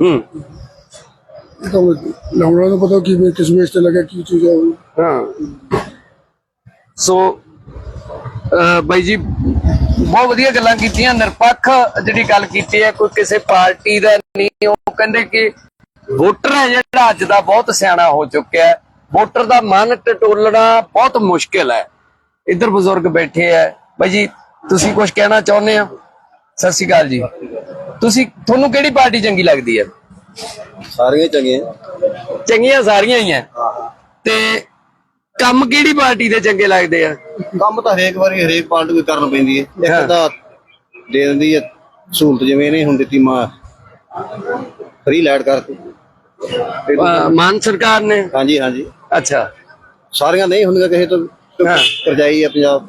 ਹੂੰ। ਤਾਂ ਲਾਉਣਾ ਨੂੰ ਪਤਾ ਕੀ ਵੇ- ਕਿਸ ਵੇਚ ਤੇ ਲੱਗਾ ਕੀ ਚੀਜ਼ ਹੈ ਉਹ। ਹਾਂ। ਸੋ ਬਾਈ ਜੀ ਬਹੁਤ ਵਧੀਆ ਗੱਲਾਂ ਕੀਤੀਆਂ। ਨਿਰਪੱਖ ਜਿਹੜੀ ਗੱਲ ਕੀਤੀ ਹੈ ਕੋਈ ਕਿਸੇ ਪਾਰਟੀ ਦਾ ਨਹੀਂ। ਉਹ ਕਹਿੰਦੇ ਕਿ ਵੋਟਰ ਹੈ ਜਿਹੜਾ ਅੱਜ ਦਾ ਬਹੁਤ ਸਿਆਣਾ ਹੋ ਚੁੱਕਿਆ ਹੈ। ਵੋਟਰ ਦਾ ਮਨ ਟਟੋਲਣਾ ਬਹੁਤ ਮੁਸ਼ਕਿਲ ਹੈ। ਇੱਧਰ ਬਜ਼ੁਰਗ ਬੈਠੇ ਹੈ। ਬਾਈ ਜੀ ਤੁਸੀਂ ਕੁਝ ਕਹਿਣਾ ਚਾਹੁੰਦੇ ਹੋ? ਸਤਿ ਸ਼੍ਰੀ ਅਕਾਲ ਜੀ। ਤੁਸੀਂ ਤੁਹਾਨੂੰ ਕਿਹੜੀ ਪਾਰਟੀ ਚੰਗੀ ਲੱਗਦੀ ਹੈ? ਸਾਰੀਆਂ ਚੰਗੀਆਂ। ਚੰਗੀਆਂ ਸਾਰੀਆਂ ਹੀ ਆ ਤੇ ਕੰਮ ਕਿਹੜੀ ਪਾਰਟੀ ਦੇ ਚੰਗੇ ਲੱਗਦੇ ਆ? ਕੰਮ ਤਾਂ ਹਰੇਕ ਵਾਰੀ ਹਰੇਕ ਪਾਰਟੀ ਨੂੰ ਕਰਨਾ ਪੈਂਦੀ ਹੈ। ਇੱਕ ਤਾਂ ਦੇ ਦਿੰਦੀ ਹੈ ਸਹੂਲਤ ਜਿਵੇਂ ਇਹਨੇ ਹੁਣ ਦਿੱਤੀ ਮਾ ਫ੍ਰੀ ਲਾਈਟ ਕਰਕੇ ਤੇ ਅਹ ਮਾਨ ਸਰਕਾਰ ਨੇ? ਹਾਂਜੀ ਹਾਂਜੀ। ਅੱਛਾ। ਸਾਰੀਆਂ ਨਹੀਂ ਹੁੰਦੀਆਂ ਕਿਸੇ ਤੋਂ। ਕਰਜਾਈ ਹੈ। ਪੰਜਾਬ।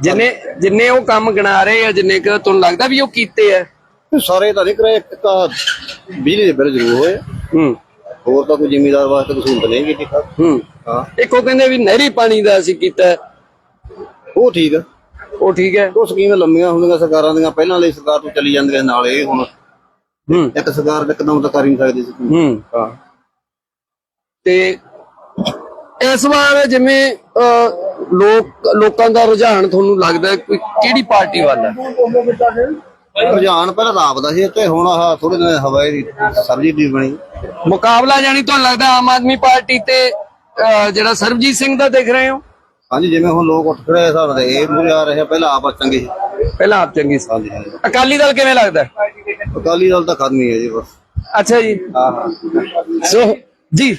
ਜਿੰਨੇ ਜਿੰਨੇ ਉਹ ਕੰਮ ਗਿਣਾ ਰਹੇ ਆ ਜਿੰਨੇ ਕਿ ਤੁਹਾਨੂੰ ਲੱਗਦਾ ਵੀ ਉਹ ਕੀਤੇ ਆ? ਸਾਰੇ ਤਾਂ ਨਹੀਂ ਕਰੇ ਇੱਕ ਤਾਂ ਬਿਜਲੀ ਦੇ ਬਿੱਲ ਜ਼ਰੂਰ ਹੋਏ ਹੂੰ। ਹੋਰ ਤਾਂ ਕੋਈ ਜ਼ਿਮੀਦਾਰ ਵਾਸਤੇ ਕੋਈ ਸਹੂਲਤ ਨਹੀਂ ਕੀਤੀ ਖਾਸ। ਹੂੰ। ਹਾਂ। ਇੱਕ ਕਹਿੰਦੇ ਵੀ ਨਹਿਰੀ ਪਾਣੀ ਦਾ ਅਸੀਂ ਕੀਤਾ। ਹੈ। ਉਹ ਠੀਕ ਆ। ਉਹ ਠੀਕ ਹੈ। ਉਹ ਸਕੀਮਾਂ ਲੰਮੀਆਂ ਹੁੰਦੀਆਂ ਸਰਕਾਰਾਂ ਦੀਆਂ ਪਹਿਲਾਂ ਵਾਲੀ ਸਰਕਾਰ ਤੋਂ ਚੱਲੀ ਜਾਂਦੀਆਂ ਨਾਲ ਇਹ ਹੁਣ ਹੂੰ। ਇੱਕ ਸਰਕਾਰ ਇੱਕਦਮ ਤਾਂ ਕਰ ਹੀ ਨਹੀਂ ਸਕਦੀ ਸੀ ਹੂੰ। ਹਾਂ। ਤੇ ਇਸ ਵਾਰ ਜਿਵੇਂ ਅਹ, ਲੋਕ ਲੋਕਾਂ ਦਾ ਰੁਝਾਨ ਤੁਹਾਨੂੰ ਲੱਗਦਾ ਹੈ ਕੋਈ ਕਿਹੜੀ ਪਾਰਟੀ ਵੱਲ ਹੈ? ਰੁਝਾਨ ਪਹਿਲਾਂ ਤਾਂ ਆਪਦਾ ਸੀ ਤੇ ਹੁਣ ਆਹ ਥੋੜੇ ਦਿਨ ਹਵਾ ਦੀ ਸਰਜੀ ਦੀ ਬਣੀ। ਮੁਕਾਬਲਾ ਜਾਨੀ ਤੁਹਾਨੂੰ ਲੱਗਦਾ ਆਮ ਆਦਮੀ ਪਾਰਟੀ ਤੇ ਅਹ, ਜਿਹੜਾ ਸਰਬਜੀਤ ਸਿੰਘ ਦਾ ਦੇਖ ਰਹੇ ਹੋ? ਹਾਂਜੀ ਜਿਵੇਂ ਹੁਣ ਲੋਕ ਉੱਠ ਖੜੇ ਹਿਸਾਬ ਨਾਲ ਇਹ ਮੂਰੇ ਆ ਰਹੇ ਆ, ਪਹਿਲਾਂ ਆਪ ਚੰਗੇ ਸੀ। ਪਹਿਲਾਂ ਆਪ ਚੰਗੀ ਸੀ। ਹਾਂਜੀ ਹਾਂਜੀ। ਅਕਾਲੀ ਦਲ ਕਿਵੇਂ ਲੱਗਦਾ? ਹੈ? ਅਕਾਲੀ ਦਲ ਤਾਂ ਖਤਮ ਹੀ ਹੈ ਜੀ ਬਸ। ਅੱਛਾ ਜੀ। ਸੋ ਜੀ।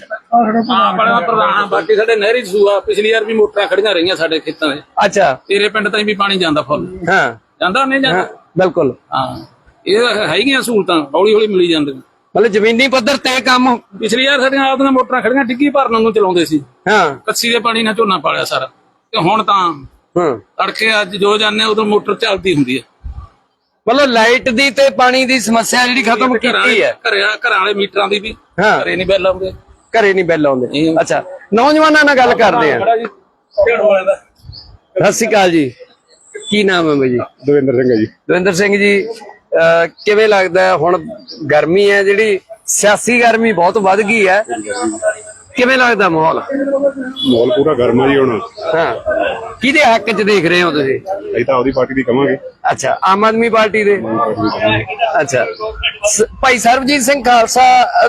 ਹਾਂ ਬੜਾ ਪ੍ਰਧਾਨ ਬਾਕੀ ਸਾਡੇ ਨਹਿਰੀ ਸੂਆ ਪਿਛਲੀ ਵਾਰ ਵੀ ਮੋਟਰਾਂ ਖੜੀਆਂ ਰਹੀਆਂ ਸਾਡੇ ਖੇਤਾਂ 'ਚ ਅੱਛਾ। ਤੇਰੇ ਪਿੰਡ ਤਾਈਂ ਵੀ ਪਾਣੀ ਜਾਂਦਾ ਫੁੱਲ। ਹਾਂ। ਜਾਂਦਾ ਨਹੀਂ ਜਾਂਦਾ? ਬਿਲਕੁਲ। ਹਾਂ। ਇਹ ਹੈਗੀਆਂ ਸਹੂਲਤਾਂ ਹੌਲੀ ਹੌਲੀ ਮਿਲੀ ਜਾਂਦੀਆਂ। ਮਤਲਬ ਜ਼ਮੀਨੀ ਪੱਧਰ ਤੇ ਕੰਮ ਪਿਛਲੀ ਵਾਰ ਸਾਡੀਆਂ ਆਪਦੀਆਂ ਮੋਟਰਾਂ ਖੜੀਆਂ ਡਿੱਗੀ ਭਰਨ ਨੂੰ ਚਲਾਉਂਦੇ ਸੀ। ਹਾਂ। ਕੱਸੀ ਦੇ ਪਾਣੀ ਨਾਲ ਝੋਨਾ ਪਾਲਿਆ ਸਾਰਾ। ਤੇ ਹੁਣ ਤਾਂ ਹਾਂ। ਤੜਕੇ ਅੱਜ ਜੋ ਜਾਂਦੇ ਉਦੋਂ ਮੋਟਰ ਚੱਲਦੀ ਹੁੰਦੀ ਹੈ ਮਤਲਬ ਲਾਈਟ ਦੀ ਤੇ ਪਾਣੀ ਦੀ ਸਮੱਸਿਆ ਜਿਹੜੀ ਖਤਮ ਕੀਤੀ ਹੈ। ਘਰੇ ਘਰਾਂ ਵਾਲੇ ਮੀਟਰਾਂ ਦੀ ਵੀ। ਘਰੇ ਨਹੀਂ ਬਿੱਲ ਆਉਂਦੇ। ਘਰੇ ਨਹੀਂ ਬਿੱਲ ਆਉਂਦੇ। ਅੱਛਾ। ਨੌਜਵਾਨਾਂ ਨਾਲ ਗੱਲ ਕਰਦੇ ਆ ਸਤਿ ਸ਼੍ਰੀ ਅਕਾਲ ਜੀ। ਕੀ ਨਾਮ ਹੈ ਬਾਈ ਜੀ? ਦਵਿੰਦਰ ਸਿੰਘ ਹੈ ਜੀ। ਦਵਿੰਦਰ ਸਿੰਘ ਜੀ ਕਿਵੇਂ ਲੱਗਦਾ ਹੁਣ ਗਰਮੀ ਹੈ ਜਿਹੜੀ ਸਿਆਸੀ ਗਰਮੀ ਬਹੁਤ ਵੱਧ ਗਈ ਹੈ। ਕਿਵੇਂ ਲੱਗਦਾ ਮਾਹੌਲ? ਮਾਹੌਲ ਪੂਰਾ ਗਰਮ ਹੈ ਜੀ ਹੁਣ। ਹਾਂ। ਕਿਹਦੇ ਹੱਕ 'ਚ ਦੇਖ ਰਹੇ ਹੋ ਤੁਸੀਂ? ਅਸੀਂ ਤਾਂ ਆਪਦੀ ਪਾਰਟੀ ਦੀ ਕਵਾਂਗੇ। ਅੱਛਾ ਆਮ ਆਦਮੀ ਪਾਰਟੀ ਦੇ? ਅੱਛਾ। ਭਾਈ ਸਰਬਜੀਤ ਸਿੰਘ ਖਾਲਸਾ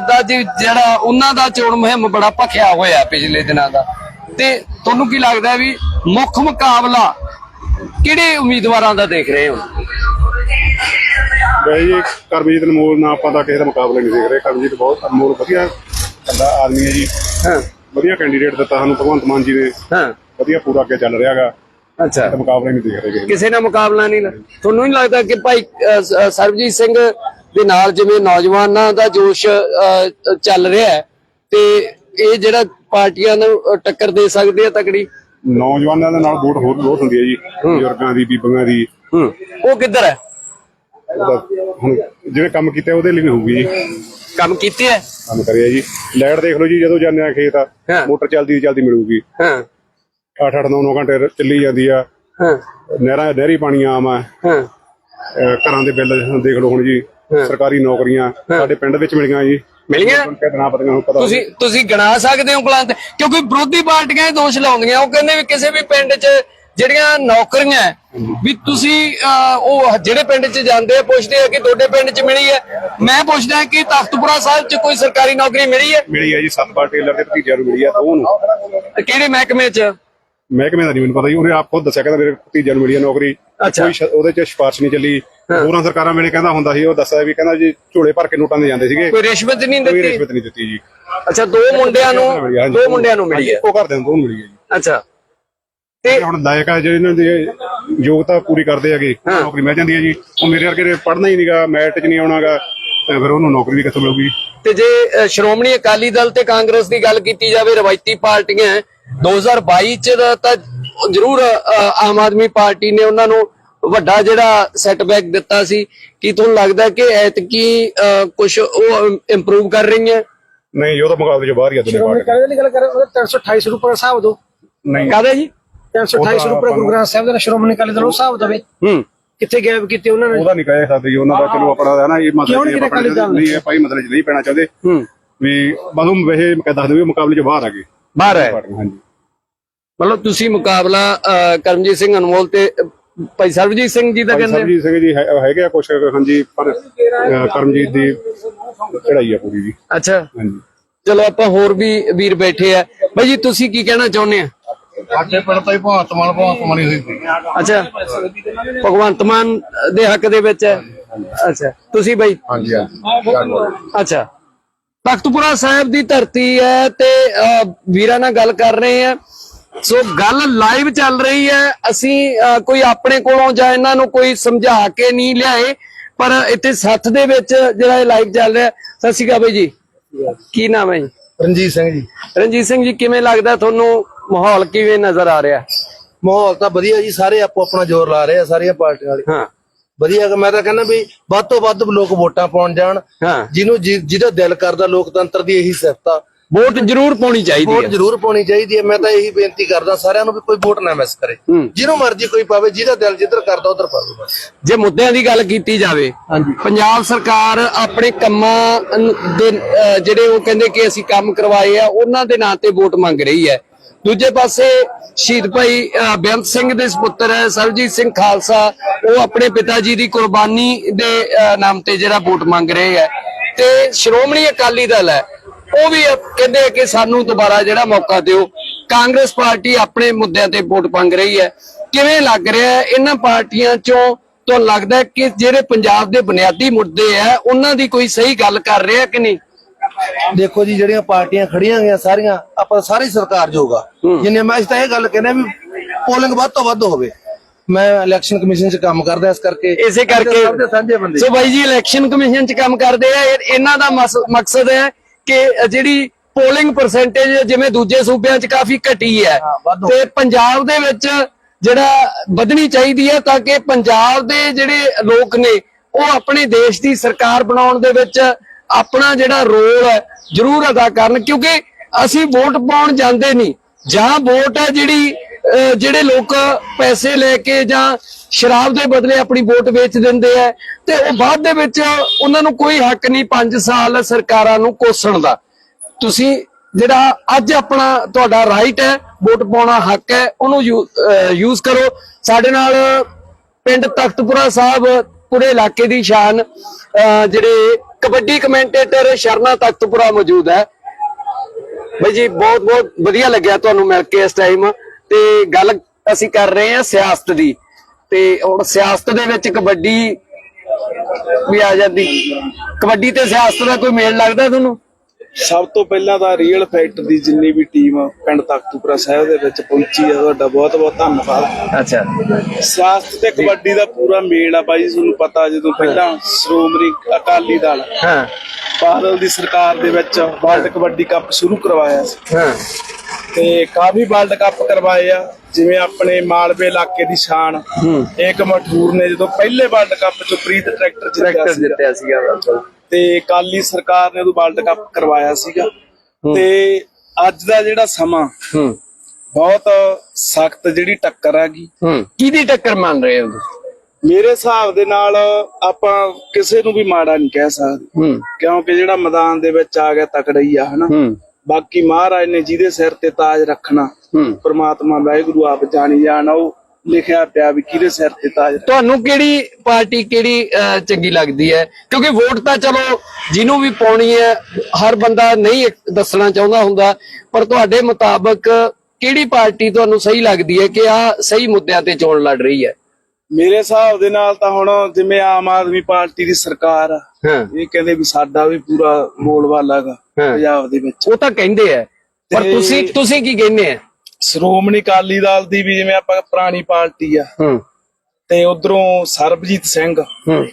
ਦਾ ਜੀ ਜਿਹੜਾ ਉਹਨਾਂ ਦਾ ਚੋਣ ਮੁਹਿੰਮ ਬੜਾ ਭਖਿਆ ਹੋਇਆ ਪਿਛਲੇ ਦਿਨਾਂ ਦਾ। ਤੇ ਤੁਹਾਨੂੰ ਕੀ ਲੱਗਦਾ ਵੀ ਮੁੱਖ ਮੁਕਾਬਲਾ ਕਿਹੜੇ ਉਮੀਦਵਾਰਾਂ ਦਾ ਦੇਖ ਰਹੇ ਹੋ? ਵੈਸੇ ਜੀ ਕਰਮਜੀਤ ਅਨਮੋਲ ਨਾਲ ਆਪਾਂ ਤਾਂ ਕਿਸੇ ਦਾ ਮੁਕਾਬਲਾ ਨਹੀਂ ਦੇਖ ਰਹੇ। ਕਰਮਜੀਤ ਬਹੁਤ ਅਨਮੋਲ ਵਧੀਆ ਬੰਦਾ ਆਦਮੀ ਹੈ ਜੀ। ਹਾਂ। ਵਧੀਆ ਕੈਂਡੀਡੇਟ ਦਿੱਤਾ ਸਾਨੂੰ ਭਗਵੰਤ ਮਾਨ ਜੀ ਨੇ। ਹਾਂ। ਵਧੀਆ ਪੂਰਾ ਅੱਗੇ ਚੱਲ ਰਿਹਾਗਾ। ਅੱਛਾ। ਮੁਕਾਬਲਾ ਨਹੀਂ ਦੇਖ ਰਹੇ ਕਿਸੇ ਨਾਲ ਮੁਕਾਬਲਾ ਨਹੀਂ ਤੁਹਾਨੂੰ ਨਹੀਂ ਲੱਗਦਾ ਕਿ ਭਾਈ ਸਰਬਜੀਤ ਸਿੰਘ ਦੇ ਨਾਲ ਜਿਵੇਂ ਨੌਜਵਾਨਾਂ ਦਾ ਜੋਸ਼ ਚੱਲ ਰਿਹਾ ਹੈ? ਤੇ ਇਹ ਜਿਹੜਾ ਪਾਰਟੀਆਂ ਨੂੰ ਟੱਕਰ ਦੇ ਸਕਦੇ ਆ ਤਕੜੀ। ਨੌਜਵਾਨਾਂ ਦੇ ਨਾਲ ਵੋਟ ਹੋਰ ਬਹੁਤ ਹੁੰਦੀ ਹੈ ਜੀ ਬਜ਼ੁਰਗਾਂ ਦੀ ਬੀਬੀਆਂ ਦੀ। ਹੂੰ ਉਹ ਕਿੱਧਰ ਹੈ? ਉਹਦਾ ਹੁਣ ਜਿਹੜੇ ਕੰਮ ਕੀਤੇ ਉਹਦੇ ਲਈ ਵੀ ਹੋਊਗੀ ਜੀ। ਕੰਮ ਕੀਤੇ ਹੈ ਕੰਮ ਕਰਿਆ ਜੀ। ਲਾਈਟ ਦੇਖ ਲਓ ਜੀ ਜਦੋਂ ਜਾਂਦੇ ਆ ਖੇਤ ਹਾਂ। ਮੋਟਰ ਚੱਲਦੀ ਚੱਲਦੀ ਮਿਲੂਗੀ। ਹਾਂ। 8-8 9-9 ਘੰਟੇ ਚੱਲੀ ਜਾਂਦੀ ਆ। ਹਾਂ। ਨਹਿਰਾਂ ਨਹਿਰੀ ਪਾਣੀ ਆਮ ਆ। ਹਾਂ। ਅਹ ਘਰਾਂ ਦੇ ਬਿੱਲ ਦੇਖ ਲਓ ਹੁਣ ਜੀ ਸਰਕਾਰੀ ਨੌਕਰੀਆਂ ਸਾਡੇ ਪਿੰਡ ਵਿੱਚ ਮਿਲ ਗਈਆਂ ਜੀ। ਮਿਲ ਗਿਆ ਕਿਤਨਾ ਪਤਾ ਨੂੰ ਪਤਾ ਤੁਸੀਂ ਤੁਸੀਂ ਗਿਣਾ ਸਕਦੇ ਹੋ ਤੇ ਕਿਉਂਕਿ ਵਿਰੋਧੀ ਪਾਰਟੀਆਂ ਇਹ ਦੋਸ਼ ਲਾਉਂਦੀਆਂ। ਉਹ ਕਹਿੰਦੇ ਵੀ ਕਿਸੇ ਵੀ ਪਿੰਡ 'ਚ ਜਿਹੜੀਆਂ ਨੌਕਰੀਆਂ ਹੈ, ਵੀ ਤੁਸੀਂ ਉਹ ਜਿਹੜੇ ਪਿੰਡ 'ਚ ਜਾਂਦੇ ਆ ਪੁੱਛਦੇ ਆ ਕਿ ਤੁਹਾਡੇ ਪਿੰਡ 'ਚ ਮਿਲੀ ਹੈ। ਮੈਂ ਪੁੱਛਦਾ ਕਿ ਤਖਤਪੁਰਾ ਸਾਹਿਬ 'ਚ ਕੋਈ ਸਰਕਾਰੀ ਨੌਕਰੀ ਮਿਲੀ ਹੈ? ਮਿਲੀ ਆ ਜੀ ਸਤਪਾਲ ਟੇਲਰ ਦੇ ਭਤੀਜਿਆਂ ਨੂੰ ਮਿਲੀ ਆ ਦੋ ਨੂੰ ਕਿਹੜੇ ਮਹਿਕਮੇ 'ਚ? ਮਹਿਕਮੇ ਦਾ ਨਹੀਂ ਮੈਨੂੰ ਪਤਾ ਜੀ ਉਹਨੇ ਆਪ ਖੁਦ ਦੱਸਿਆ ਕਹਿੰਦਾ ਮੇਰੇ ਭਤੀਜਿਆਂ ਨੂੰ ਮਿਲੀ ਆ ਨੌਕਰੀ। ਅੱਛਾ। ਕੋਈ ਸ਼- ਉਹਦੇ ਚ ਸਿਫਾਰਿਸ਼ ਨਹੀਂ ਚੱਲੀ। ਹੋਰਾਂ ਸਰਕਾਰਾਂ ਵੇਲੇ ਕਹਿੰਦਾ ਹੁੰਦਾ ਸੀ ਉਹ ਦੱਸਿਆ ਵੀ ਕਹਿੰਦਾ ਜੀ ਝੋਲੇ ਭਰ ਕੇ ਨੋਟਾਂ ਦੇ ਜਾਂਦੇ ਸੀਗੇ। ਕੋਈ ਰਿਸ਼ਵਤ ਨਹੀਂ ਕੋਈ ਦਿੱਤੀ? ਰਿਸ਼ਵਤ ਨਹੀਂ ਦਿੱਤੀ ਜੀ। ਅੱਛਾ ਦੋ ਮੁੰਡਿਆਂ ਨੂੰ ਮਿਲੀ ਆ, ਹਾਂਜੀ। ਦੋ ਮੁੰਡਿਆਂ ਨੂੰ ਮਿਲੀ ਹੈ। ਉਹ ਘਰ ਦੇ ਨੂੰ ਮਿਲੀ ਹੈ ਜੀ। ਅੱਛਾ। ਤੇ ਹੁਣ ਲਾਇਕ ਆ ਜਿਹੜੇ ਇਹਨਾਂ ਦੀ ਯੋਗਤਾ ਪੂਰੀ ਕਰਦੇ ਹੈਗੇ ਨੌਕਰੀ ਮਿਲ ਜਾਂਦੀ ਹੈ ਜੀ। ਉਹ ਮੇਰੇ ਵਰਗੇ ਪੜ੍ਹਨਾ ਹੀ ਨਹੀਂਗਾ ਮੈਰਿਟ 'ਚ ਨਹੀਂ ਆਉਣਾਗਾ ਤੇ ਫਿਰ ਉਹਨੂੰ ਨੌਕਰੀ ਵੀ ਕਿੱਥੋਂ ਮਿਲੂਗੀ? ਤੇ ਜੇ ਅ, ਸ਼੍ਰੋਮਣੀ ਅਕਾਲੀ ਦਲ ਤੇ ਕਾਂਗਰਸ ਦੀ ਗੱਲ ਕੀਤੀ ਜਾਵੇ ਰਵਾਇਤੀ ਪਾਰਟੀਆਂ ਹੈ, 2022 ਚ ਦਾ ਤਾਂ ਜ਼ਰੂਰ ਆਮ ਆਦਮੀ ਪਾਰਟੀ ਨੇ ਉਹਨਾਂ ਨੂੰ ਵੱਡਾ ਜਿਹੜਾ ਸੈਟਬੈਕ ਦਿੱਤਾ ਸੀ। ਕੀ ਤੁਹਾਨੂੰ ਲੱਗਦਾ ਕਿ ਐਤਕੀ ਕੁਝ ਉਹ ਇੰਪਰੂਵ ਕਰ ਰਹੀਆਂ? ਨਹੀਂ ਉਹ ਤਾਂ ਮੁਕਾਬਲੇ 'ਚ ਬਾਹਰ ਹੀ ਆ ਦੋਨੇ ਪਾਰਟੀ ਕਹਿੰਦੇ ਨਹੀਂ ਗੱਲ ਕਰ ਉਹਦਾ 328 ਰੁਪਏ ਦਾ ਹਿਸਾਬ ਦੋ ਨਹੀਂ। ਕਾਹਦਾ ਜੀ? 328 ਰੁਪਏ ਗੁਰੂ ਗ੍ਰੰਥ ਸਾਹਿਬ ਦਾ ਸ਼੍ਰੋਮਣੀ ਅਕਾਲੀ ਦਲ ਉਹ ਹਿਸਾਬ ਦੇਵੇ। ਹੂੰ। ਕਿੱਥੇ ਗਾਇਬ ਕੀਤੇ ਉਹਨਾਂ ਨੇ? ਉਹਦਾ ਨਹੀਂ ਕਹਿ ਸਕਦੇ ਜੀ ਉਹਨਾਂ ਦਾ ਚਲੋ ਆਪਣਾ ਹੈ ਨਾ ਇਹ ਦਲ? ਨਹੀਂ ਇਹ ਭਾਈ ਮਸਲੇ 'ਚ ਨਹੀਂ ਪੈਣਾ ਚਾਹੁੰਦੇ। ਹੂੰ। ਵੀ ਬਸ ਉਹ ਵੈਸੇ ਕਹਿ ਦੱਸ ਮੁਕਾਬਲੇ 'ਚ ਬਾਹਰ ਆ ਗਏ। ਬਾਹਰ ਹੈ। ਹਾਂਜੀ। ਮਤਲਬ ਤੁਸੀਂ ਮੁਕਾਬਲਾ ਅਹ, ਕਰਮਜੀਤ ਸਿੰਘ ਅਨਮੋਲ ਤੇ ਅਹ, ਭਾਈ ਸਰਬਜੀਤ ਸਿੰਘ ਜੀ ਦਾ ਭਾਈ ਕਹਿੰਦੇ ਸਰਬਜੀਤ ਸਿੰਘ ਜੀ ਹੈ- ਹੈਗੇ ਆ ਕੁਛ ਹਾਂਜੀ ਪਰ ਅਹ, ਕਰਮਜੀਤ ਦੀ ਚੜਾਈ ਆ ਪੂਰੀ ਜੀ। ਅੱਛਾ। ਹਾਂਜੀ। ਚਲੋ ਆਪਾਂ ਹੋਰ ਵੀ ਵੀਰ ਬੈਠੇ ਆ। ਭਾਈ ਜੀ ਤੁਸੀਂ ਕੀ ਕਹਿਣਾ ਚਾਹੁੰਦੇ ਆ? ਸਾਡੇ ਪਿੰਡ ਤੋਂ ਹੀ ਭਗਵੰਤ ਮਾਨ ਭਗਵੰਤ ਮਾਨ ਹੋਈ ਸੀ। ਅੱਛਾ। ਭਗਵੰਤ ਮਾਨ ਦੇ ਹੱਕ ਦੇ ਵਿੱਚ ਹੈ। ਅੱਛਾ। ਤੁਸੀਂ ਬਾਈ? ਹਾਂਜੀ। ਅੱਛਾ। ਤਖਤਪੁਰਾ ਸਾਹਿਬ ਦੀ ਧਰਤੀ ਹੈ ਤੇ ਵੀਰਾਂ ਨਾਲ ਗੱਲ ਕਰ ਰਹੇ ਆ ਸੋ ਗੱਲ ਲਾਈਵ ਚੱਲ ਰਹੀ ਹੈ। ਅਸੀਂ ਕੋਈ ਆਪਣੇ ਕੋਲੋਂ ਜਾਂ ਇਹਨਾਂ ਨੂੰ ਕੋਈ ਸਮਝਾ ਕੇ ਨਹੀਂ ਲਿਆਏ ਪਰ ਇੱਥੇ ਸੱਥ ਦੇ ਵਿੱਚ ਜਿਹੜਾ ਇਹ ਲਾਈਵ ਚੱਲ ਰਿਹਾ। ਸਤਿ ਸ਼੍ਰੀ ਅਕਾਲ ਬਾਈ ਜੀ। ਕੀ ਨਾਮ ਹੈ ਜੀ? ਰਣਜੀਤ ਸਿੰਘ ਜੀ। ਰਣਜੀਤ ਸਿੰਘ ਜੀ ਕਿਵੇਂ ਲੱਗਦਾ ਤੁਹਾਨੂੰ ਮਾਹੌਲ ਕਿਵੇਂ ਨਜ਼ਰ ਆ ਰਿਹਾ? ਮਾਹੌਲ ਤਾਂ ਵਧੀਆ ਜੀ ਸਾਰੇ ਆਪੋ ਆਪਣਾ ਜ਼ੋਰ ਲਾ ਰਹੇ ਆ ਸਾਰੀਆਂ ਪਾਰਟੀਆਂ ਵਾਲੇ। ਹਾਂ। ਵਧੀਆ ਗਾ। ਮੈਂ ਤਾਂ ਕਹਿੰਦਾ ਵੀ ਵੱਧ ਤੋਂ ਵੱਧ ਲੋਕ ਵੋਟਾਂ ਪਾਉਣ ਜਾਣ ਹਾਂ। ਜਿਹਨੂੰ ਜਿ- ਜਿਹਦਾ ਦਿਲ ਕਰਦਾ ਲੋਕਤੰਤਰ ਦੀ ਇਹੀ ਸਿਫਤ ਆ। ਵੋਟ ਜ਼ਰੂਰ ਪਾਉਣੀ ਚਾਹੀਦੀ ਵੋਟ ਹੈ। ਜ਼ਰੂਰ ਪਾਉਣੀ ਚਾਹੀਦੀ ਹੈ। ਮੈਂ ਤਾਂ ਇਹੀ ਬੇਨਤੀ ਕਰਦਾ ਸਾਰਿਆਂ ਨੂੰ ਵੀ ਕੋਈ ਵੋਟ ਨਾ ਮਿਸ ਕਰੇ। ਹੂੰ। ਜਿਹਨੂੰ ਮਰਜ਼ੀ ਕੋਈ ਪਾਵੇ ਜਿਹਦਾ ਦਿਲ ਜਿੱਧਰ ਕਰਦਾ ਉਧਰ ਪਾਵੇ ਬਸ। ਜੇ ਮੁੱਦਿਆਂ ਦੀ ਗੱਲ ਕੀਤੀ ਜਾਵੇ ਪੰਜਾਬ ਸਰਕਾਰ ਆਪਣੇ ਕੰਮਾਂ ਦੇ ਅਹ, ਜਿਹੜੇ ਉਹ ਕਹਿੰਦੇ ਕਿ ਅਸੀਂ ਕੰਮ ਕਰਵਾਏ ਆ ਉਹਨਾਂ ਦੇ ਨਾਂ ਤੇ ਵੋਟ ਮੰਗ ਰਹੀ ਹੈ। ਦੂਜੇ ਪਾਸੇ ਸ਼ਹੀਦ ਭਾਈ ਬੇਅੰਤ ਸਿੰਘ ਦੇ ਸੁਪੁੱਤਰ ਹੈ ਸਰਬਜੀਤ ਸਿੰਘ ਖਾਲਸਾ, ਉਹ ਆਪਣੇ ਪਿਤਾ ਜੀ ਦੀ ਕੁਰਬਾਨੀ ਦੇ ਨਾਮ ਤੇ ਜਿਹੜਾ ਵੋਟ ਮੰਗ ਰਹੇ ਹੈ ਤੇ ਸ਼੍ਰੋਮਣੀ ਅਕਾਲੀ ਦਲ ਹੈ, ਉਹ ਵੀ ਕਹਿੰਦੇ ਆ ਕਿ ਸਾਨੂੰ ਦੁਬਾਰਾ ਜਿਹੜਾ ਮੌਕਾ ਦਿਓ। ਕਾਂਗਰਸ ਪਾਰਟੀ ਆਪਣੇ ਮੁੱਦਿਆਂ ਤੇ ਵੋਟ ਮੰਗ ਰਹੀ ਹੈ। ਕਿਵੇਂ ਲੱਗ ਰਿਹਾ ਹੈ? ਇਹਨਾਂ ਪਾਰਟੀਆਂ ਚੋਂ ਤੁਹਾਨੂੰ ਲੱਗਦਾ ਕਿ ਜਿਹੜੇ ਪੰਜਾਬ ਦੇ ਬੁਨਿਆਦੀ ਮੁੱਦੇ ਆ, ਉਹਨਾਂ ਦੀ ਕੋਈ ਸਹੀ ਗੱਲ ਕਰ ਰਿਹਾ ਕਿ ਨਹੀਂ? ਦੇਖੋ ਜੀ ਜਿਹੜੀਆਂ ਪਾਰਟੀਆਂ ਖੜੀਆਂ ਗਈਆਂ ਸਾਰੀਆਂ ਆਪਾਂ ਸਾਰੀ ਸਰਕਾਰ ਜੋਗਾ ਜਿੰਨੇ ਮੈਂ ਇਸ ਤਾਂ ਇਹ ਗੱਲ ਕਹਿੰਦਾ ਵੀ ਪੋਲਿੰਗ ਵੱਧ ਤੋਂ ਵੱਧ ਹੋਵੇ। ਮੈਂ ਇਲੈਕਸ਼ਨ ਕਮਿਸ਼ਨ 'ਚ ਕੰਮ ਕਰਦਾ ਇਸ ਕਰਕੇ। ਇਸੇ ਕਰਕੇ ਸਾਂਝੇ ਬੰਦੇ। ਸੋ ਬਾਈ ਜੀ ਇਲੈਕਸ਼ਨ ਕਮਿਸ਼ਨ ਚ ਕੰਮ ਕਰਦੇ ਆ। ਇਹ- ਇਹਨਾਂ ਦਾ ਮਕਸਦ ਹੈ ਕਿ ਜਿਹੜੀ ਪੋਲਿੰਗ ਪਰਸੈਂਟੇਜ ਜਿਵੇਂ ਦੂਜੇ ਸੂਬਿਆਂ ਚ ਕਾਫੀ ਘਟੀ ਹੋ ਤੇ ਪੰਜਾਬ ਦੇ ਵਿੱਚ ਜਿਹੜਾ ਵਧਣੀ ਚਾਹੀਦੀ ਹੈ ਤਾਂ ਕਿ ਪੰਜਾਬ ਦੇ ਜਿਹੜੇ ਲੋਕ ਨੇ ਉਹ ਆਪਣੇ ਦੇਸ਼ ਦੀ ਸਰਕਾਰ ਬਣਾਉਣ ਦੇ ਵਿੱਚ ਆਪਣਾ ਜਿਹੜਾ ਰੋਲ ਹੈ ਜ਼ਰੂਰ ਅਦਾ ਕਰਨ ਕਿਉਂਕਿ ਅਸੀਂ ਵੋਟ ਪਾਉਣ ਜਾਂਦੇ ਨਹੀਂ। ਜਾਂ ਵੋਟ ਹੈ ਜਿਹੜੀ ਜਿਹੜੇ ਲੋਕ ਪੈਸੇ ਲੈ ਕੇ ਜਾਂ ਸ਼ਰਾਬ ਦੇ ਬਦਲੇ ਆਪਣੀ ਵੋਟ ਵੇਚ ਦਿੰਦੇ ਆ ਤੇ ਉਹ ਬਾਅਦ ਦੇ ਵਿੱਚ ਉਹਨਾਂ ਨੂੰ ਕੋਈ ਹੱਕ ਨਹੀਂ 5 ਸਾਲ ਸਰਕਾਰਾਂ ਨੂੰ ਕੋਸਣ ਦਾ। ਤੁਸੀਂ ਜਿਹੜਾ ਅੱਜ ਆਪਣਾ ਤੁਹਾਡਾ ਰਾਈਟ ਹੈ ਵੋਟ ਪਾਉਣਾ ਹੱਕ ਹੈ ਉਹਨੂੰ ਯੂਜ਼ ਕਰੋ। ਸਾਡੇ ਨਾਲ ਪਿੰਡ ਤਖਤਪੁਰਾ ਸਾਹਿਬ ਪੂਰੇ ਇਲਾਕੇ ਦੀ ਸ਼ਾਨ ਅਹ, ਜਿਹੜੇ ਕਬੱਡੀ ਕਮੈਂਟੇਟਰ ਸ਼ਰਨਾ ਤਖਤਪੁਰਾ ਮੌਜੂਦ ਹੈ। ਬਈ ਜੀ, ਬਹੁਤ ਬਹੁਤ ਵਧੀਆ ਲੱਗਿਆ ਤੁਹਾਨੂੰ ਮਿਲ ਕੇ ਇਸ ਟਾਈਮ ਤੇ ਗੱਲ ਅਸੀਂ ਕਰ ਰਹੇ ਹਾਂ ਸਿਆਸਤ ਦੀ। ਤੇ ਹੁਣ ਸਿਆਸਤ ਦੇ ਵਿੱਚ ਕਬੱਡੀ ਵੀ ਆ ਜਾਂਦੀ। ਕਬੱਡੀ ਤੇ ਸਿਆਸਤ ਦਾ ਕੋਈ ਮੇਲ ਲੱਗਦਾ ਤੁਹਾਨੂੰ? ਸਭ ਤੋਂ ਪਹਿਲਾਂ ਤਾਂ ਰੀਅਲ ਫੈਕਟ ਦੀ ਜਿੰਨੀ ਵੀ ਟੀਮ ਪਿੰਡ ਤਖਤੂਪੁਰਾ ਸਾਹਿਬ ਦੇ ਵਿੱਚ ਪਹੁੰਚੀ ਹੈ ਤੁਹਾਡਾ ਬਹੁਤ ਬਹੁਤ ਧੰਨਵਾਦ। ਅੱਛਾ। ਸਿਆਸਤ ਤੇ ਕਬੱਡੀ ਦਾ ਪੂਰਾ ਮੇਲ ਆ ਬਾਈ ਤੁਹਾਨੂੰ ਪਤਾ ਜਦੋਂ ਪਹਿਲਾਂ ਸ਼੍ਰੋਮਣੀ ਅਕਾਲੀ ਦਲ ਹਾਂ। ਬਾਦਲ ਦੀ ਸਰਕਾਰ ਦੇ ਵਿੱਚ ਵਰਲਡ ਕਬੱਡੀ ਕੱਪ ਸ਼ੁਰੂ ਕਰਵਾਇਆ ਸੀ। ਹਾਂ। ਤੇ ਕਾਫੀ ਵਰਲਡ ਕੱਪ ਕਰਵਾਏ ਆ ਜਿਵੇਂ ਆਪਣੇ ਮਾਲਵੇ ਇਲਾਕੇ ਦੀ ਸ਼ਾਨ। ਏਕ ਮਠੂਰ ਨੇ ਜਦੋਂ ਪਹਿਲੇ ਵਰਲਡ ਕੱਪ ਚ ਪ੍ਰੀਤ ਟਰੈਕਟਰ ਜਿੱਤਿਆ ਟਰੈਕਟਰ ਤੇ ਕਾਲੀ ਸਰਕਾਰ ਨੇ ਉਦੋਂ ਵਰਲਡ ਕੱਪ ਕਰਵਾਇਆ ਸੀਗਾ। ਤੇ ਅੱਜ ਦਾ ਜਿਹੜਾ ਸਮਾਂ ਹੂੰ। ਬਹੁਤ ਸਖਤ ਜਿਹੜੀ ਟੱਕਰ ਹੈਗੀ ਹੂੰ। ਕਿਹਦੀ ਟੱਕਰ ਮੰਨ ਰਹੇ ਹੋ? ਮੇਰੇ ਹਿਸਾਬ ਦੇ ਨਾਲ ਆਪਾਂ ਕਿਸੇ ਨੂੰ ਵੀ ਮਾੜਾ ਨਹੀਂ ਕਹਿ ਸਕਦੇ। ਕਿਉਂਕਿ ਜਿਹੜਾ ਮੈਦਾਨ ਦੇ ਵਿੱਚ ਆ ਗਿਆ ਤਕੜਾ ਹੀ ਆ ਹਨਾ? ਬਾਕੀ ਮਹਾਰਾਜ ਨੇ ਜਿਹਦੇ ਸਿਰ ਤੇ ਤਾਜ ਰੱਖਣਾ ਪ੍ਰਮਾਤਮਾ ਵਾਹਿਗੁਰੂ ਆਪ ਜਾਣੀ ਜਾਣ ਉਹ ਲਿਖਿਆ ਪਿਆ ਵੀ ਕਿਹਦੇ ਸਿਰ ਤੇ ਤਾਜ। ਤੁਹਾਨੂੰ ਕਿਹੜੀ ਪਾਰਟੀ ਕਿਹੜੀ ਚੰਗੀ ਲੱਗਦੀ ਹੈ? ਕਿਉਂਕਿ ਵੋਟ ਤਾਂ ਚਲੋ ਜਿਹਨੂੰ ਵੀ ਪਾਉਣੀ ਹੈ ਹਰ ਬੰਦਾ ਨਹੀਂ ਦੱਸਣਾ ਚਾਹੁੰਦਾ ਹੁੰਦਾ ਪਰ ਤੁਹਾਡੇ ਮੁਤਾਬਕ ਕਿਹੜੀ ਪਾਰਟੀ ਤੁਹਾਨੂੰ ਸਹੀ ਲੱਗਦੀ ਹੈ ਕਿ ਆ ਸਹੀ ਮੁੱਦਿਆਂ ਤੇ ਚੋਣ ਲੜ ਰਹੀ ਹੈ? ਮੇਰੇ ਹਿਸਾਬ ਦੇ ਨਾਲ ਤਾਂ ਹੁਣ ਜਿਵੇਂ ਆਮ ਆਦਮੀ ਪਾਰਟੀ ਦੀ ਸਰਕਾਰ ਆ ਇਹ ਕਹਿੰਦੇ ਵੀ ਸਾਡਾ ਵੀ ਪੂਰਾ ਹੈਗਾ ਹਾਂ। ਪੰਜਾਬ ਦੇ ਵਿੱਚ। ਉਹ ਤਾਂ ਕਹਿੰਦੇ ਆ। ਪਰ ਤੁਸੀਂ ਤੁਸੀਂ ਕੀ ਕਹਿੰਦੇ ਆ? ਸ਼੍ਰੋਮਣੀ ਅਕਾਲੀ ਦਲ ਦੀ ਵੀ ਜਿਵੇਂ ਆਪਾਂ ਪੁਰਾਣੀ ਪਾਰਟੀ ਆ। ਹੂੰ। ਤੇ ਉਧਰੋਂ ਸਰਬਜੀਤ ਸਿੰਘ। ਹੂੰ।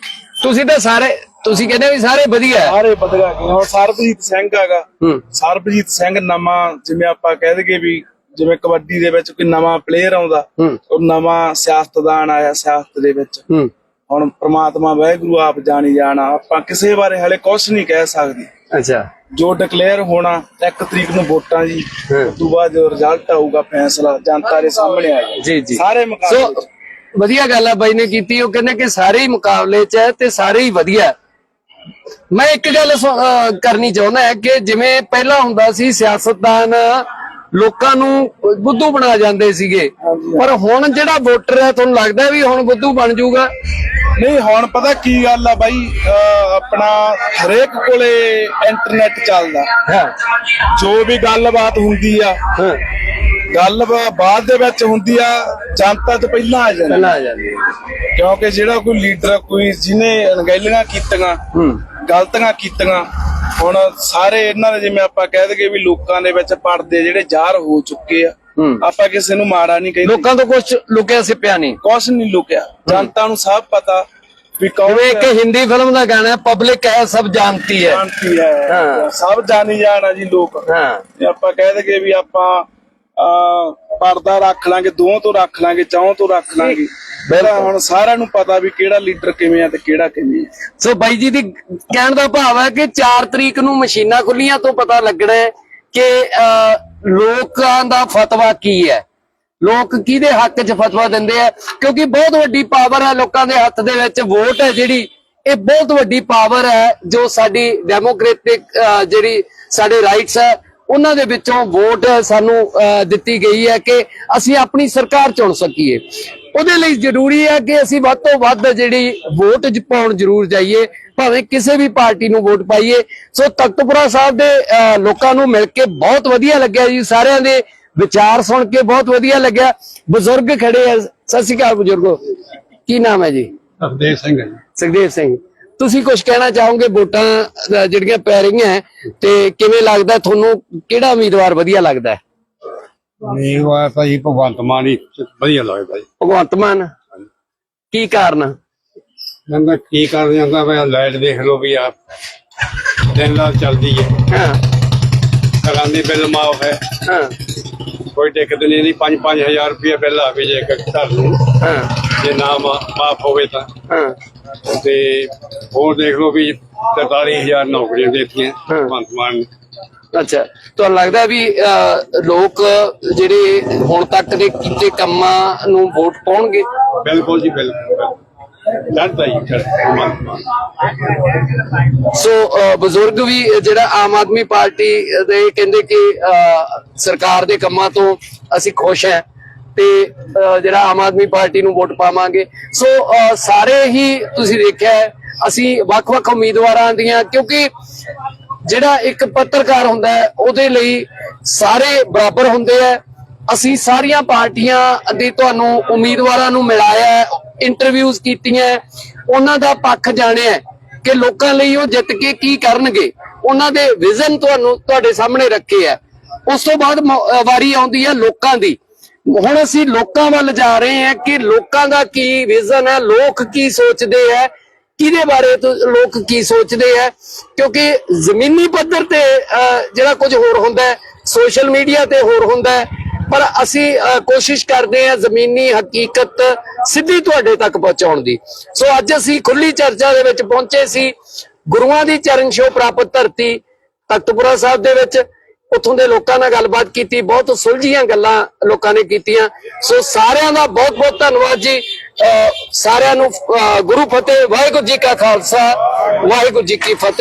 ਤੁਸੀਂ ਤਾਂ ਸਾਰੇ ਤੁਸੀਂ ਕਹਿੰਦੇ ਵੀ ਸਾਰੇ ਵਧੀਆ। ਸਾਰੇ ਬਦਲਾ ਗਏ ਹੁਣ ਸਰਬਜੀਤ ਸਿੰਘ ਹੈਗਾ। ਹੂੰ। ਸਰਬਜੀਤ ਸਿੰਘ ਨਵਾਂ ਜਿਵੇਂ ਆਪਾਂ ਕਹਿ ਦਈਏ ਵੀ ਜਿਵੇਂ ਕਬੱਡੀ ਦੇ ਵਿੱਚ ਕੋਈ ਨਵਾਂ ਪਲੇਅਰ ਆਉਂਦਾ ਉਹ ਨਵਾਂ ਸਿਆਸਤਦਾਨ ਆਇਆ ਸਿਆਸਤ ਦੇ ਵਿੱਚ। ਹੂੰ। ਹੁਣ ਪ੍ਰਮਾਤਮਾ ਵਾਹਿਗੁਰੂ ਆਪ ਜਾਣੀ ਜਾਣਾ। ਆਪਾਂ ਕਿਸੇ ਬਾਰੇ ਹਲੇ ਕੁਝ ਨਹੀਂ ਕਹਿ ਸਕਦੇ। ਅੱਛਾ। ਜੋ ਡਿਕਲੇਅਰ ਹੋਣਾ ਇੱਕ ਤਰੀਕ ਨੂੰ ਵੋਟਾਂ ਜੀ। ਉਸ ਤੋਂ ਬਾਅਦ ਜੋ ਰਿਜ਼ਲਟ ਆਊਗਾ ਫੈਸਲਾ ਜਨਤਾ ਦੇ ਸਾਹਮਣੇ ਆਏਗਾ ਜੀ ਜੀ ਸਾਰੇ ਮੁਕਾਬਲੇ ਸੋ ਵਧੀਆ ਗੱਲ ਆ ਬਾਈ ਨੇ ਕੀਤੀ ਉਹ ਕਹਿੰਦੇ ਕਿ ਸਾਰੇ ਹੀ ਮੁਕਾਬਲੇ 'ਚ ਹੈ ਤੇ ਸਾਰੇ ਹੀ ਵਧੀਆ। ਮੈਂ ਇੱਕ ਗੱਲ ਕਰਨੀ ਚਾਹੁੰਦਾ ਹੈ ਕਿ ਜਿਵੇਂ ਪਹਿਲਾਂ ਹੁੰਦਾ ਸੀ ਸਿਆਸਤਦਾਨ ਲੋਕਾਂ ਨੂੰ ਬੁੱਧੂ ਬਣਾ ਜਾਂਦੇ ਸੀਗੇ। ਪਰ ਹੁਣ ਜਿਹੜਾ ਵੋਟਰ ਹੈ ਤੁਹਾਨੂੰ ਲੱਗਦਾ ਵੀ ਹੁਣ ਬੁੱਧੂ ਬਣ ਜਾਊਗਾ? ਨਹੀਂ ਹੁਣ ਪਤਾ ਕੀ ਗੱਲ ਆ ਬਾਈ ਆਪਣਾ ਹਰੇਕ ਕੋਲੇ ਇੰਟਰਨੈਟ ਚੱਲਦਾ। ਜੋ ਵੀ ਗੱਲਬਾਤ ਹੁੰਦੀ ਆ ਗੱਲ ਬਾਅਦ ਦੇ ਵਿੱਚ ਹੁੰਦੀ ਆ ਜਨਤਾ ਤੋਂ ਪਹਿਲਾਂ ਆ ਜਾਂਦੀ। ਪਹਿਲਾਂ ਆ ਜਾਂਦੇ ਕਿਉਂਕਿ ਜਿਹੜਾ ਕੋਈ ਲੀਡਰ ਕੋਈ ਜਿਹਨੇ ਅਣਗਹਿਲੀਆਂ ਕੀਤੀਆਂ ਗਲਤੀਆਂ ਕੀਤੀਆਂ ਹੁਣ ਸਾਰੇ ਇਹਨਾਂ ਦੇ ਜਿਵੇਂ ਆਪਾਂ ਕਹਿ ਦਈਏ ਵੀ ਲੋਕਾਂ ਦੇ ਵਿੱਚ ਪਰਦੇ ਜਿਹੜੇ ਜ਼ਾਹਰ ਹੋ ਚੁੱਕੇ ਆ। ਆਪਾਂ ਕਿਸੇ ਨੂੰ ਮਾੜਾ ਨਹੀਂ ਕਹਿੰਦੇ। ਲੋਕਾਂ ਤੋਂ ਕੁਝ ਲੁਕਿਆ ਸਿਪਿਆ ਨਹੀਂ। ਕੁਛ ਨਹੀਂ ਲੁਕਿਆ। ਜਨਤਾ ਨੂੰ ਸਭ ਪਤਾ ਵੀ ਕੌਣ ਇੱਕ ਹਿੰਦੀ ਫਿਲਮ ਦਾ ਗਾਣਾ ਪਬਲਿਕ ਹੈ ਸਭ ਜਾਣਤੀ ਹੈ। ਸ਼ਾਂਤੀ ਹੈ। ਹਾਂ। ਸਭ ਜਾਣੀ ਜਾਣਾ ਜੀ ਲੋਕ। ਹਾਂ। ਆਪਾਂ ਕਹਿ ਦਈਏ ਵੀ ਆਪਾਂ ਪਰਦਾ ਰੱਖ ਲਾਂਗੇ ਦੋ ਤੋਂ ਰੱਖ ਲਾਂਗੇ ਚੌਂ ਤੋਂ ਰੱਖ ਲਾਂਗੇ। ਪਹਿਲਾਂ ਹੁਣ ਸਾਰਿਆਂ ਨੂੰ ਪਤਾ ਵੀ ਕਿਹੜਾ ਲੀਡਰ ਕਿਵੇਂ ਆ ਤੇ ਕਿਹੜਾ ਕਿਵੇਂ ਆ। ਸੋ ਬਾਈ ਜੀ ਦੀ ਕਹਿਣ ਦਾ ਭਾਵ ਹੈ ਕਿ 4 ਤਰੀਕ ਨੂੰ ਮਸ਼ੀਨਾਂ ਖੁੱਲੀਆਂ ਤੋਂ ਪਤਾ ਲੱਗਣਾ ਕਿ ਲੋਕਾਂ ਦਾ ਫਤਵਾ ਕੀ ਹੈ। ਲੋਕ ਕਿਹਦੇ ਹੱਕ 'ਚ ਫਤਵਾ ਦਿੰਦੇ ਆ? ਕਿਉਂਕਿ ਬਹੁਤ ਵੱਡੀ ਪਾਵਰ ਹੈ ਲੋਕਾਂ ਦੇ ਹੱਥ ਦੇ ਵਿੱਚ, ਵੋਟ ਹੈ ਜਿਹੜੀ, ਇਹ ਬਹੁਤ ਵੱਡੀ ਪਾਵਰ ਹੈ ਜੋ ਸਾਡੀ ਡੈਮੋਕ੍ਰੈਟਿਕ ਜਿਹੜੀ ਸਾਡੇ ਰਾਈਟਸ ਹੈ ਉਹਨਾਂ ਦੇ ਵਿੱਚੋਂ ਵੋਟ ਸਾਨੂੰ ਦਿੱਤੀ ਗਈ ਹੈ ਕਿ ਅਸੀਂ ਆਪਣੀ ਸਰਕਾਰ ਚੁਣ ਸਕੀਏ। ਉਹਦੇ ਲਈ ਜ਼ਰੂਰੀ ਹੈ ਕਿ ਅਸੀਂ ਵੱਧ ਤੋਂ ਵੱਧ ਜਿਹੜੀ ਵੋਟ ਪਾਉਣ ਜ਼ਰੂਰ ਜਾਈਏ ਭਾਵੇਂ ਕਿਸੇ ਵੀ ਪਾਰਟੀ ਨੂੰ ਵੋਟ ਪਾਈਏ। ਸੋ ਤਖਤਪੁਰਾ ਸਾਹਿਬ ਦੇ ਲੋਕਾਂ ਨੂੰ ਮਿਲ ਕੇ ਬਹੁਤ ਵਧੀਆ ਲੱਗਿਆ ਜੀ। ਸਾਰਿਆਂ ਦੇ ਵਿਚਾਰ ਸੁਣ ਕੇ ਬਹੁਤ ਵਧੀਆ ਲੱਗਿਆ। ਬਜ਼ੁਰਗ ਖੜੇ ਆ। ਸਤਿ ਸ਼੍ਰੀ ਅਕਾਲ ਬਜ਼ੁਰਗੋ। ਕੀ ਨਾਮ ਹੈ ਜੀ? ਹਰਦੇਵ ਸਿੰਘ ਹੈ ਸੁਖਦੇਵ ਸਿੰਘ। ਤੁਸੀਂ ਕੁਝ ਕਹਿਣਾ ਚਾਹੋਗੇ ਵੋਟਾਂ ਜਿਹੜੀਆਂ ਪੈ ਰਹੀਆਂ ਤੇ ਕਿਵੇਂ ਲੱਗਦਾ ਤੁਹਾਨੂੰ ਕਿਹੜਾ ਉਮੀਦਵਾਰ ਵਧੀਆ ਲੱਗਦਾ ਉਹ ਤਾਂ ਜੀ ਭਗਵੰਤ ਮਾਨ ਹੀ ਵਧੀਆ ਲੱਗਦਾ ਜੀ। ਭਗਵੰਤ ਮਾਨ? ਕੀ ਕਾਰਨ? ਕਹਿੰਦਾ ਕੀ ਕਰ ਜਾਂਦਾ ਮੈਂ ਲਾਈਟ ਦੇਖ ਲਓ ਵੀ ਆ। ਦਿਨ ਰਾਤ ਚੱਲਦੀ ਹੈ। ਹਾਂ। ਘਰਾਂ ਦੇ ਬਿੱਲ ਮਾਫ ਹੈ। ਹਾਂ। ਕੋਈ ਦਿੱਕਤ ਨਹੀਂ ਇਹਦੀ 5-5000 ਰੁਪਏ ਬਿੱਲ ਆਵੇ ਜੇ ਇੱਕ ਘਰ ਨੂੰ। ਹਾਂ। ਜੇ ਨਾ ਮਾਫ ਹੋਵੇ ਤਾਂ। ਹਾਂ। ਤੇ ਹੋਰ ਦੇਖ ਲਓ ਵੀ 43000 ਨੌਕਰੀਆਂ ਦਿੱਤੀਆਂ। ਭਗਵੰਤ ਮਾਨ ਨੇ। ਅੱਛਾ। ਤੁਹਾਨੂੰ ਲੱਗਦਾ ਵੀ ਲੋਕ ਜਿਹੜੇ ਹੁਣ ਤੱਕ ਦੇ ਕੀਤੇ ਕੰਮਾਂ ਨੂੰ ਵੋਟ ਪਾਉਣਗੇ? ਬਿਲਕੁਲ ਜੀ ਬਿਲਕੁਲ। ਹੀ ਸੋ ਬਜ਼ੁਰਗ ਵੀ ਜਿਹੜਾ ਆਮ ਆਦਮੀ ਪਾਰਟੀ ਦੇ ਕਹਿੰਦੇ ਕਿ ਸਰਕਾਰ ਦੇ ਕੰਮਾਂ ਤੋਂ ਅਸੀਂ ਖੁਸ਼ ਹੈ। ਤੇ ਜਿਹੜਾ ਆਮ ਆਦਮੀ ਪਾਰਟੀ ਨੂੰ ਵੋਟ ਪਾਵਾਂਗੇ। ਸੋ ਸਾਰੇ ਹੀ ਤੁਸੀਂ ਦੇਖਿਆ ਅਸੀਂ ਵੱਖ-ਵੱਖ ਉਮੀਦਵਾਰਾਂ ਦੀਆਂ ਕਿਉਂਕਿ ਜਿਹੜਾ ਇੱਕ ਪੱਤਰਕਾਰ ਹੁੰਦਾ ਹੈ ਉਹਦੇ ਲਈ ਸਾਰੇ ਬਰਾਬਰ ਹੁੰਦੇ ਆ। ਅਸੀਂ ਸਾਰੀਆਂ ਪਾਰਟੀਆਂ ਦੇ ਤੁਹਾਨੂੰ ਉਮੀਦਵਾਰਾਂ ਨੂੰ ਮਿਲਾਇਆ ਹੈ, ਇੰਟਰਵਿਊਜ਼ ਕੀਤੀਆਂ ਉਹਨਾਂ ਦਾ ਪੱਖ ਜਾਣਿਆ ਕਿ ਲੋਕਾਂ ਲਈ ਉਹ ਜਿੱਤ ਕੇ ਕੀ ਕਰਨਗੇ। ਉਹਨਾਂ ਦੇ ਵਿਜ਼ਨ ਤੁਹਾਨੂੰ ਤੁਹਾਡੇ ਸਾਹਮਣੇ ਰੱਖੇ ਆ ਉਸ ਤੋਂ ਬਾਅਦ ਵਾਰੀ ਆਉਂਦੀ ਹੈ ਲੋਕਾਂ ਦੀ। ਹੁਣ ਅਸੀਂ ਲੋਕਾਂ ਵੱਲ ਜਾ ਰਹੇ ਹਾਂ ਕਿ ਲੋਕਾਂ ਦਾ ਕੀ ਵਿਜ਼ਨ ਹੈ ਲੋਕ ਕੀ ਸੋਚਦੇ ਹੈ ਕਿਹਦੇ ਬਾਰੇ ਲੋਕ ਕੀ ਸੋਚਦੇ ਹੈ? ਕਿਉਂਕਿ ਜ਼ਮੀਨੀ ਪੱਧਰ ਤੇ ਜਿਹੜਾ ਕੁਝ ਹੋਰ ਹੁੰਦਾ ਹੈ ਸੋਸ਼ਲ ਮੀਡੀਆ ਤੇ ਹੋਰ ਹੁੰਦਾ ਹੈ ਪਰ ਅਸੀਂ ਅਹ, ਕੋਸ਼ਿਸ਼ ਕਰਦੇ ਹਾਂ ਜ਼ਮੀਨੀ ਹਕੀਕਤ ਸਿੱਧੀ ਤੁਹਾਡੇ ਤੱਕ ਪਹੁੰਚਾਉਣ ਦੀ। ਸੋ ਅੱਜ ਅਸੀਂ ਖੁੱਲੀ ਚਰਚਾ ਦੇ ਵਿੱਚ ਪਹੁੰਚੇ ਸੀ ਗੁਰੂਆਂ ਦੀ ਚਰਨ ਛੋਹ ਪ੍ਰਾਪਤ ਧਰਤੀ ਤਖਤਪੁਰਾ ਸਾਹਿਬ ਦੇ ਵਿੱਚ। ਉੱਥੋਂ ਦੇ ਲੋਕਾਂ ਨਾਲ ਗੱਲਬਾਤ ਕੀਤੀ, ਬਹੁਤ ਸੁਲਝੀਆਂ ਗੱਲਾਂ ਲੋਕਾਂ ਨੇ ਕੀਤੀਆਂ। ਸੋ ਸਾਰਿਆਂ ਦਾ ਬਹੁਤ ਬਹੁਤ ਧੰਨਵਾਦ ਜੀ। ਅਹ ਸਾਰਿਆਂ ਨੂੰ, ਅਹ ਗੁਰੂ ਫਤਿਹ, ਵਾਹਿਗੁਰੂ ਜੀ ਕਾ ਖਾਲਸਾ, ਵਾਹਿਗੁਰੂ ਜੀ ਕੀ ਫਤਿਹ।